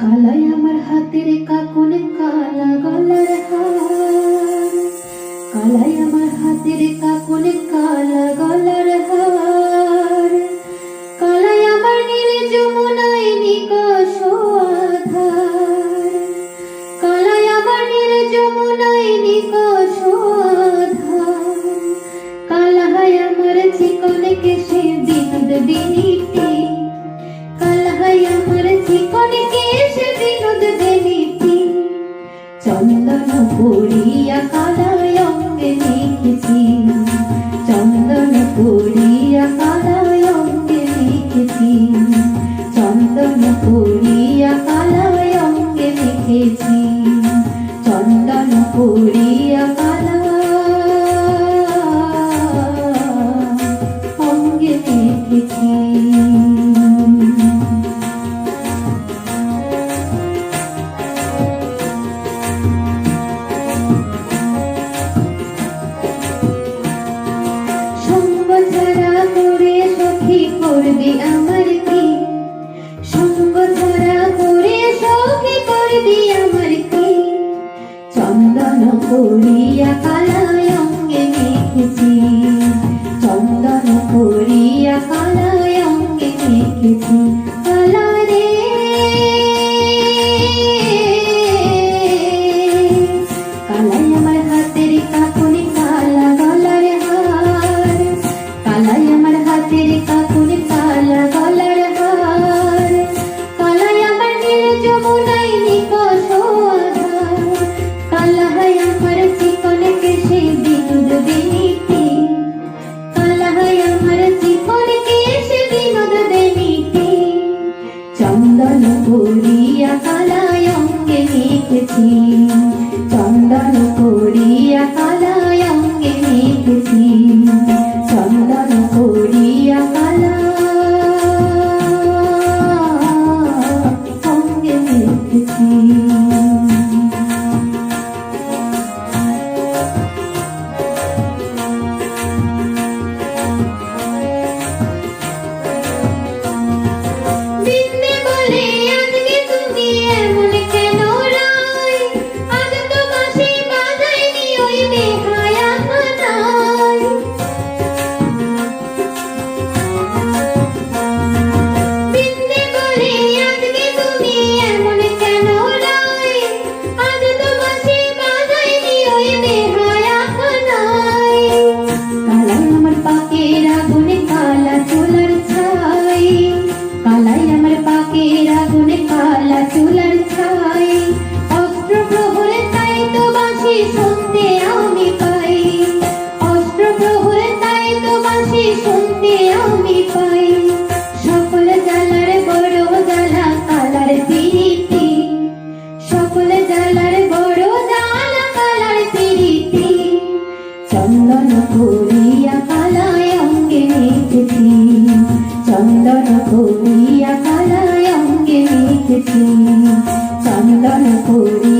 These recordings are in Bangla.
কালাই আমার হাতের কাকন কালা গলার হার। কালাই আমার হাতের কাকন কালা গলার হার। কালাই আমার নীল যমুনায় নিকশ আধার। কালাই আমার নীল যমুনায় নিকশ আধার। কালাই আমার চিকন কেশে দিন দিনিটি আমার চন্দন পুরিয়া কালায় অঙ্গে মেখেছি চন্দন Mini করিয়া কালায় অঙ্গে মেখেছি। চন্দন করিয়া কালায় অঙ্গে মেখেছি। চন্দন করিয়া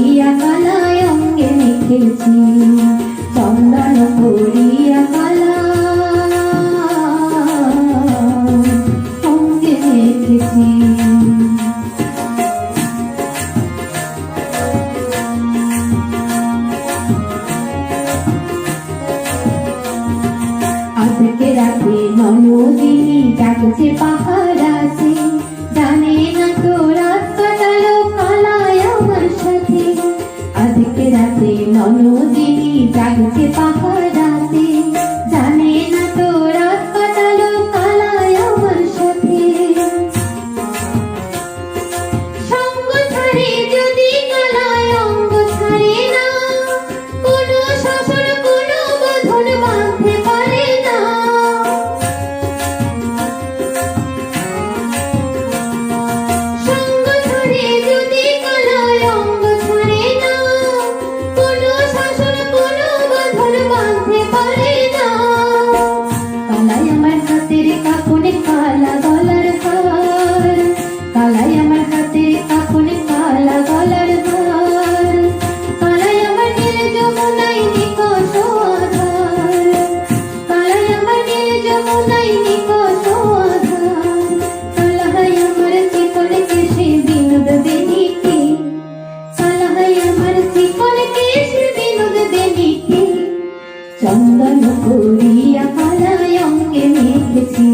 চন্দন করিয়া পালায় অঙ্গে মেখেছি।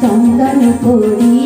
চন্দন করিয়া